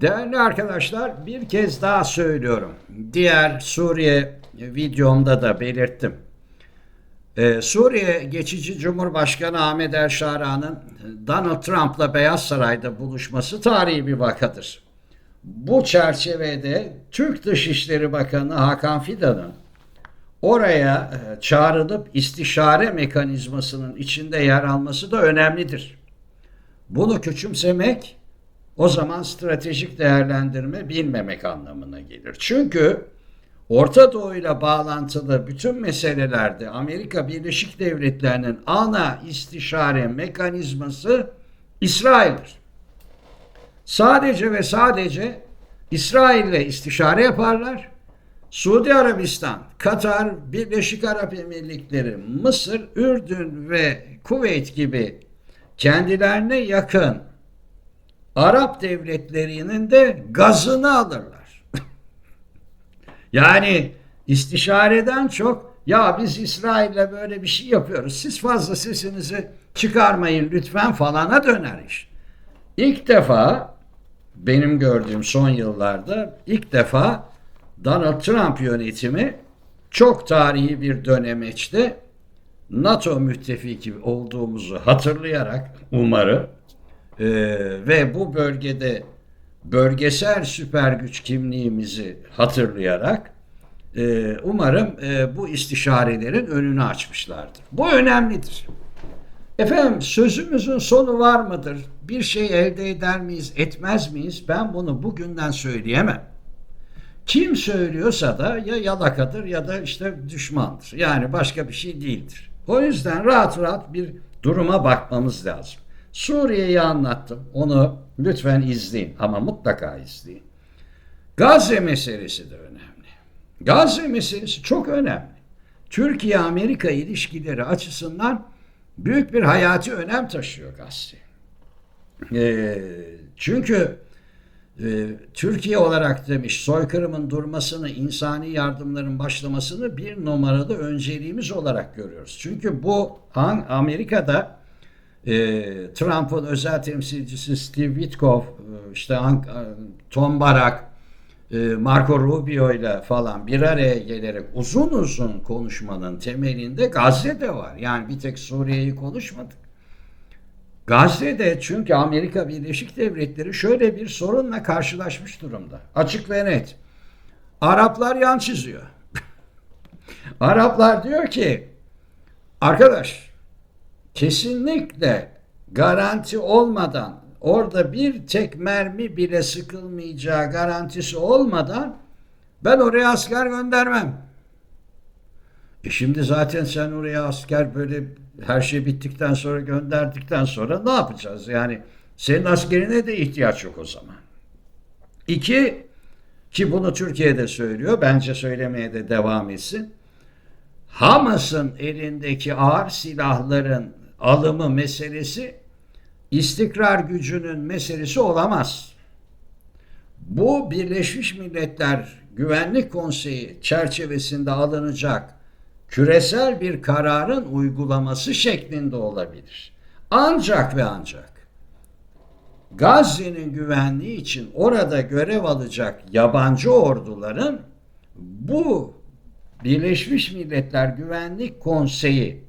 Değerli arkadaşlar bir kez daha söylüyorum. Diğer Suriye videomda da belirttim. Ee, Suriye geçici Cumhurbaşkanı Ahmet El Şara'nın Donald Trump'la Beyaz Saray'da buluşması tarihi bir vakadır. Bu çerçevede Türk Dışişleri Bakanı Hakan Fidan'ın oraya e, çağrılıp istişare mekanizmasının içinde yer alması da önemlidir. Bunu küçümsemek o zaman stratejik değerlendirme bilmemek anlamına gelir. Çünkü Orta Doğu ile bağlantılı bütün meselelerde Amerika Birleşik Devletleri'nin ana istişare mekanizması İsrail'dir. Sadece ve sadece İsrail ile istişare yaparlar. Suudi Arabistan, Katar, Birleşik Arap Emirlikleri, Mısır, Ürdün ve Kuveyt gibi kendilerine yakın Arap devletlerinin de gazını alırlar. yani istişareden çok ya biz İsrail'le böyle bir şey yapıyoruz. Siz fazla sesinizi çıkarmayın lütfen falana döner iş. İlk defa benim gördüğüm son yıllarda ilk defa Donald Trump yönetimi çok tarihi bir dönemeçte NATO müttefiki olduğumuzu hatırlayarak umarım e, ve bu bölgede bölgesel süper güç kimliğimizi hatırlayarak e, umarım e, bu istişarelerin önünü açmışlardır. Bu önemlidir. Efendim sözümüzün sonu var mıdır? Bir şey elde eder miyiz, etmez miyiz? Ben bunu bugünden söyleyemem. Kim söylüyorsa da ya yalakadır ya da işte düşmandır. Yani başka bir şey değildir. O yüzden rahat rahat bir duruma bakmamız lazım. Suriye'yi anlattım. Onu lütfen izleyin ama mutlaka izleyin. Gazze meselesi de önemli. Gazze meselesi çok önemli. Türkiye-Amerika ilişkileri açısından büyük bir hayati önem taşıyor Gazze. E, çünkü e, Türkiye olarak demiş soykırımın durmasını, insani yardımların başlamasını bir numaralı önceliğimiz olarak görüyoruz. Çünkü bu an Amerika'da e, Trump'ın özel temsilcisi Steve Witkoff, e, işte Tom Barak, e, Marco Rubio ile falan bir araya gelerek uzun uzun konuşmanın temelinde Gazze'de var. Yani bir tek Suriye'yi konuşmadık. Gazze'de çünkü Amerika Birleşik Devletleri şöyle bir sorunla karşılaşmış durumda. Açık ve net. Araplar yan çiziyor. Araplar diyor ki arkadaş kesinlikle garanti olmadan orada bir tek mermi bile sıkılmayacağı garantisi olmadan ben oraya asker göndermem. E şimdi zaten sen oraya asker böyle her şey bittikten sonra gönderdikten sonra ne yapacağız? Yani senin askerine de ihtiyaç yok o zaman. İki, ki bunu Türkiye'de söylüyor, bence söylemeye de devam etsin. Hamas'ın elindeki ağır silahların alımı meselesi istikrar gücünün meselesi olamaz. Bu Birleşmiş Milletler Güvenlik Konseyi çerçevesinde alınacak küresel bir kararın uygulaması şeklinde olabilir. Ancak ve ancak Gazze'nin güvenliği için orada görev alacak yabancı orduların bu Birleşmiş Milletler Güvenlik Konseyi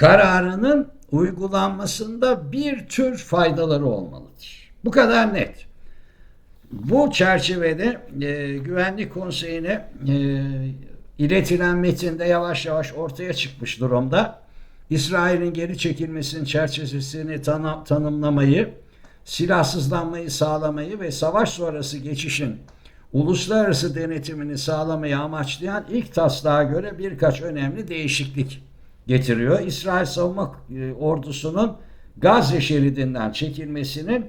kararının uygulanmasında bir tür faydaları olmalıdır. Bu kadar net. Bu çerçevede e, Güvenlik Konseyi'ne e, iletilen metinde yavaş yavaş ortaya çıkmış durumda. İsrail'in geri çekilmesinin çerçevesini tanı tanımlamayı, silahsızlanmayı sağlamayı ve savaş sonrası geçişin uluslararası denetimini sağlamayı amaçlayan ilk taslağa göre birkaç önemli değişiklik getiriyor. İsrail Savunma e, Ordusu'nun Gazze şeridinden çekilmesinin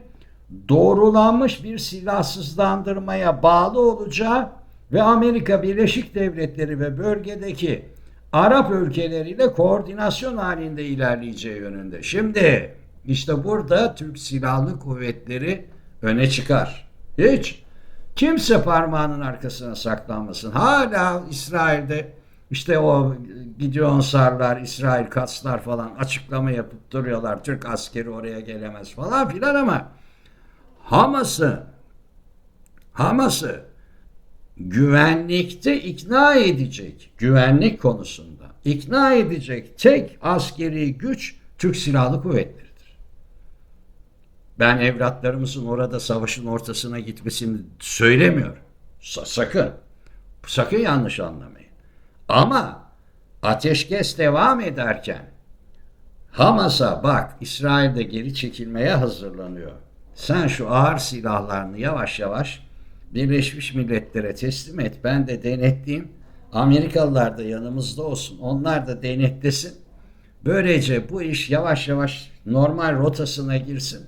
doğrulanmış bir silahsızlandırmaya bağlı olacağı ve Amerika Birleşik Devletleri ve bölgedeki Arap ülkeleriyle koordinasyon halinde ilerleyeceği yönünde. Şimdi işte burada Türk Silahlı Kuvvetleri öne çıkar. Hiç kimse parmağının arkasına saklanmasın. Hala İsrail'de işte o Gideon Sarlar, İsrail Katslar falan açıklama yapıp duruyorlar. Türk askeri oraya gelemez falan filan ama Hamas'ı Hamas'ı güvenlikte ikna edecek, güvenlik konusunda ikna edecek tek askeri güç Türk Silahlı Kuvvetleri'dir. Ben evlatlarımızın orada savaşın ortasına gitmesini söylemiyorum. Sa- sakın. Sakın yanlış anlamayın. Ama ateşkes devam ederken Hamas'a bak İsrail'de geri çekilmeye hazırlanıyor. Sen şu ağır silahlarını yavaş yavaş Birleşmiş Milletler'e teslim et. Ben de denetleyeyim. Amerikalılar da yanımızda olsun. Onlar da denetlesin. Böylece bu iş yavaş yavaş normal rotasına girsin.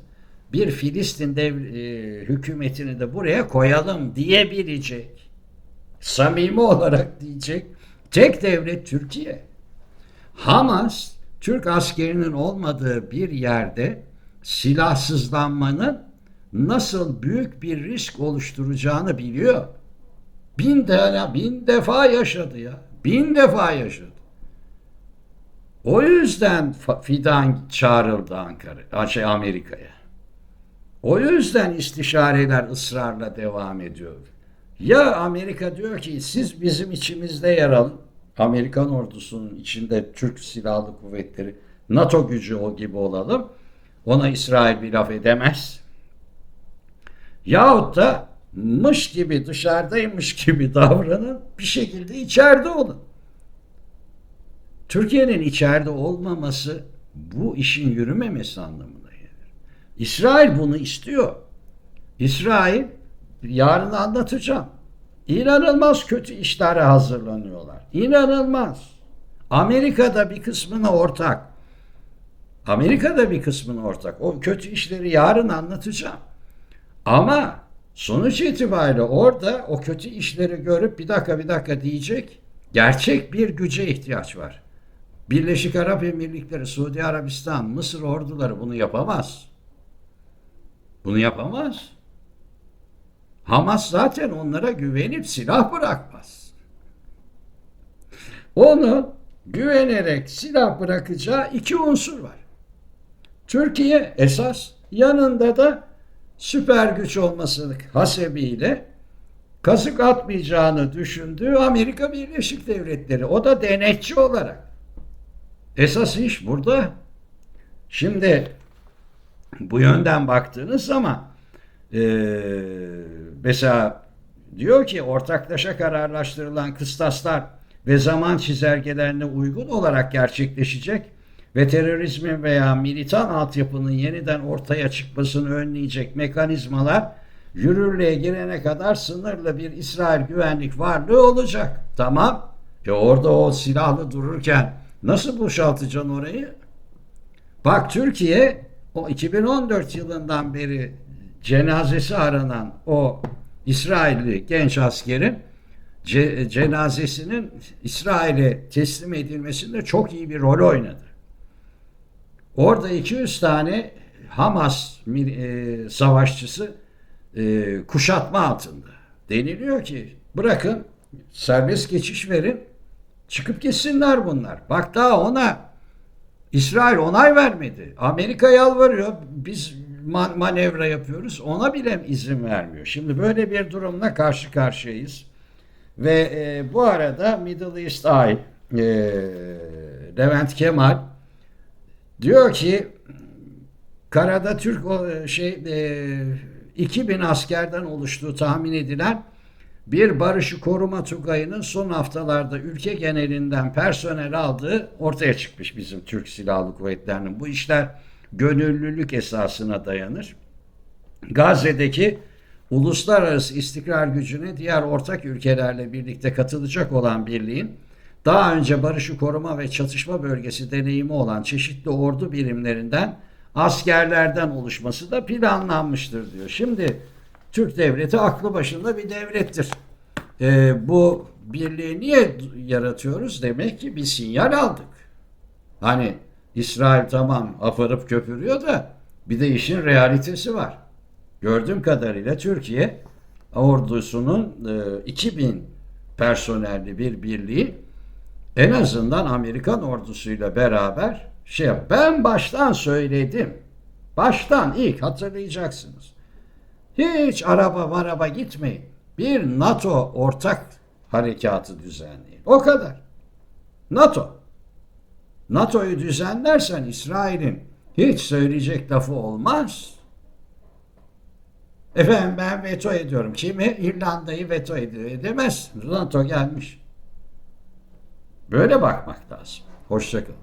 Bir Filistin dev, e, hükümetini de buraya koyalım diyebilecek. Samimi olarak diyecek. Tek devlet Türkiye. Hamas Türk askerinin olmadığı bir yerde silahsızlanmanın nasıl büyük bir risk oluşturacağını biliyor. Bin tane, bin defa yaşadı ya. Bin defa yaşadı. O yüzden fidan çağrıldı Ankara, şey Amerika'ya. O yüzden istişareler ısrarla devam ediyor. Ya Amerika diyor ki siz bizim içimizde yer alın. Amerikan ordusunun içinde Türk Silahlı Kuvvetleri, NATO gücü o gibi olalım. Ona İsrail bir laf edemez. Yahut da mış gibi dışarıdaymış gibi davranın bir şekilde içeride olun. Türkiye'nin içeride olmaması bu işin yürümemesi anlamına gelir. İsrail bunu istiyor. İsrail yarın anlatacağım. İnanılmaz kötü işlere hazırlanıyorlar. İnanılmaz. Amerika'da bir kısmına ortak. Amerika'da bir kısmına ortak. O kötü işleri yarın anlatacağım. Ama sonuç itibariyle orada o kötü işleri görüp bir dakika bir dakika diyecek gerçek bir güce ihtiyaç var. Birleşik Arap Emirlikleri, Suudi Arabistan, Mısır orduları bunu yapamaz. Bunu yapamaz. Hamas zaten onlara güvenip silah bırakmaz. Onu güvenerek silah bırakacağı iki unsur var. Türkiye esas yanında da süper güç olması hasebiyle kazık atmayacağını düşündüğü Amerika Birleşik Devletleri. O da denetçi olarak. Esas iş burada. Şimdi bu yönden baktığınız zaman eee, mesela diyor ki ortaklaşa kararlaştırılan kıstaslar ve zaman çizelgelerine uygun olarak gerçekleşecek ve terörizmin veya militan altyapının yeniden ortaya çıkmasını önleyecek mekanizmalar yürürlüğe girene kadar sınırlı bir İsrail güvenlik varlığı olacak. Tamam. E orada o silahlı dururken nasıl boşaltacaksın orayı? Bak Türkiye o 2014 yılından beri cenazesi aranan o İsrailli genç askerin ce- cenazesinin İsrail'e teslim edilmesinde çok iyi bir rol oynadı. Orada 200 tane Hamas e, savaşçısı e, kuşatma altında. Deniliyor ki bırakın serbest geçiş verin çıkıp gitsinler bunlar. Bak daha ona İsrail onay vermedi. Amerika yalvarıyor. Biz ma- manevra yapıyoruz. Ona bile izin vermiyor. Şimdi böyle bir durumla karşı karşıyayız. Ve e, bu arada Middle East Eye e, Levent Kemal diyor ki karada Türk o, şey e, 2000 askerden oluştuğu tahmin edilen bir barışı koruma tugayının son haftalarda ülke genelinden personel aldığı ortaya çıkmış bizim Türk Silahlı Kuvvetleri'nin. Bu işler gönüllülük esasına dayanır. Gazze'deki uluslararası istikrar gücüne diğer ortak ülkelerle birlikte katılacak olan birliğin daha önce barışı koruma ve çatışma bölgesi deneyimi olan çeşitli ordu birimlerinden askerlerden oluşması da planlanmıştır diyor. Şimdi Türk devleti aklı başında bir devlettir. Ee, bu birliği niye yaratıyoruz? Demek ki bir sinyal aldık. Hani İsrail tamam aparıp köpürüyor da bir de işin realitesi var. Gördüğüm kadarıyla Türkiye ordusunun e, 2000 personelli bir birliği en azından Amerikan ordusuyla beraber şey ben baştan söyledim. Baştan ilk hatırlayacaksınız. Hiç araba maraba gitmeyin. Bir NATO ortak harekatı düzenleyin. O kadar. NATO. NATO'yu düzenlersen İsrail'in hiç söyleyecek lafı olmaz. Efendim ben veto ediyorum. Kimi? İrlanda'yı veto ediyor. Edemez. NATO gelmiş. Böyle bakmak lazım. Hoşçakalın.